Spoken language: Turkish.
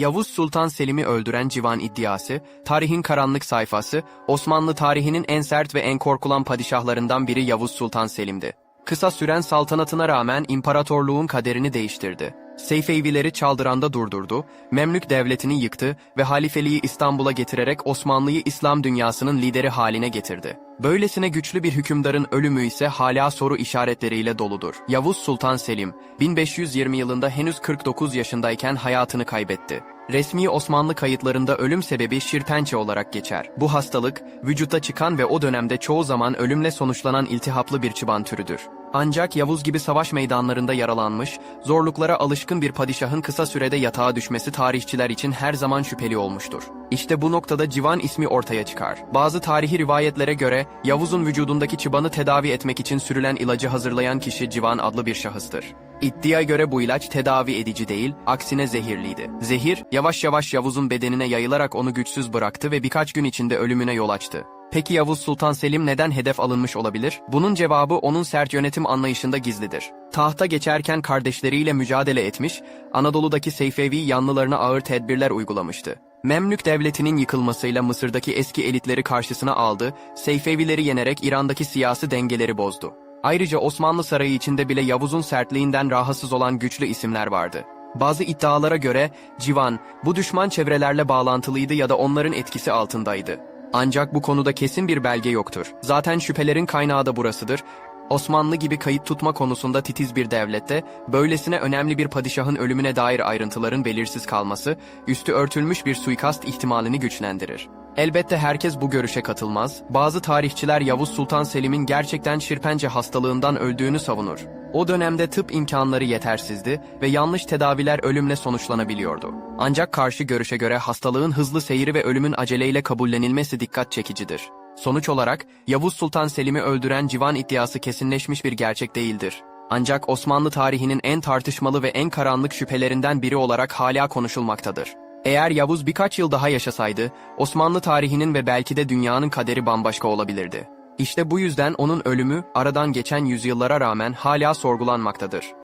Yavuz Sultan Selim'i öldüren civan iddiası, tarihin karanlık sayfası, Osmanlı tarihinin en sert ve en korkulan padişahlarından biri Yavuz Sultan Selim'di. Kısa süren saltanatına rağmen imparatorluğun kaderini değiştirdi. Seyfevileri Çaldıran'da durdurdu, Memlük devletini yıktı ve halifeliği İstanbul'a getirerek Osmanlı'yı İslam dünyasının lideri haline getirdi. Böylesine güçlü bir hükümdarın ölümü ise hala soru işaretleriyle doludur. Yavuz Sultan Selim, 1520 yılında henüz 49 yaşındayken hayatını kaybetti. Resmi Osmanlı kayıtlarında ölüm sebebi şirpençe olarak geçer. Bu hastalık, vücutta çıkan ve o dönemde çoğu zaman ölümle sonuçlanan iltihaplı bir çıban türüdür. Ancak Yavuz gibi savaş meydanlarında yaralanmış, zorluklara alışkın bir padişahın kısa sürede yatağa düşmesi tarihçiler için her zaman şüpheli olmuştur. İşte bu noktada Civan ismi ortaya çıkar. Bazı tarihi rivayetlere göre Yavuz'un vücudundaki çıbanı tedavi etmek için sürülen ilacı hazırlayan kişi Civan adlı bir şahıstır. İddiaya göre bu ilaç tedavi edici değil, aksine zehirliydi. Zehir, yavaş yavaş Yavuz'un bedenine yayılarak onu güçsüz bıraktı ve birkaç gün içinde ölümüne yol açtı. Peki Yavuz Sultan Selim neden hedef alınmış olabilir? Bunun cevabı onun sert yönetim anlayışında gizlidir. Tahta geçerken kardeşleriyle mücadele etmiş, Anadolu'daki Seyfevi yanlılarına ağır tedbirler uygulamıştı. Memlük devletinin yıkılmasıyla Mısır'daki eski elitleri karşısına aldı, Seyfevileri yenerek İran'daki siyasi dengeleri bozdu. Ayrıca Osmanlı Sarayı içinde bile Yavuz'un sertliğinden rahatsız olan güçlü isimler vardı. Bazı iddialara göre Civan, bu düşman çevrelerle bağlantılıydı ya da onların etkisi altındaydı. Ancak bu konuda kesin bir belge yoktur. Zaten şüphelerin kaynağı da burasıdır. Osmanlı gibi kayıt tutma konusunda titiz bir devlette, böylesine önemli bir padişahın ölümüne dair ayrıntıların belirsiz kalması, üstü örtülmüş bir suikast ihtimalini güçlendirir. Elbette herkes bu görüşe katılmaz. Bazı tarihçiler Yavuz Sultan Selim'in gerçekten şirpence hastalığından öldüğünü savunur. O dönemde tıp imkanları yetersizdi ve yanlış tedaviler ölümle sonuçlanabiliyordu. Ancak karşı görüşe göre hastalığın hızlı seyri ve ölümün aceleyle kabullenilmesi dikkat çekicidir. Sonuç olarak Yavuz Sultan Selim'i öldüren civan iddiası kesinleşmiş bir gerçek değildir. Ancak Osmanlı tarihinin en tartışmalı ve en karanlık şüphelerinden biri olarak hala konuşulmaktadır. Eğer Yavuz birkaç yıl daha yaşasaydı, Osmanlı tarihinin ve belki de dünyanın kaderi bambaşka olabilirdi. İşte bu yüzden onun ölümü aradan geçen yüzyıllara rağmen hala sorgulanmaktadır.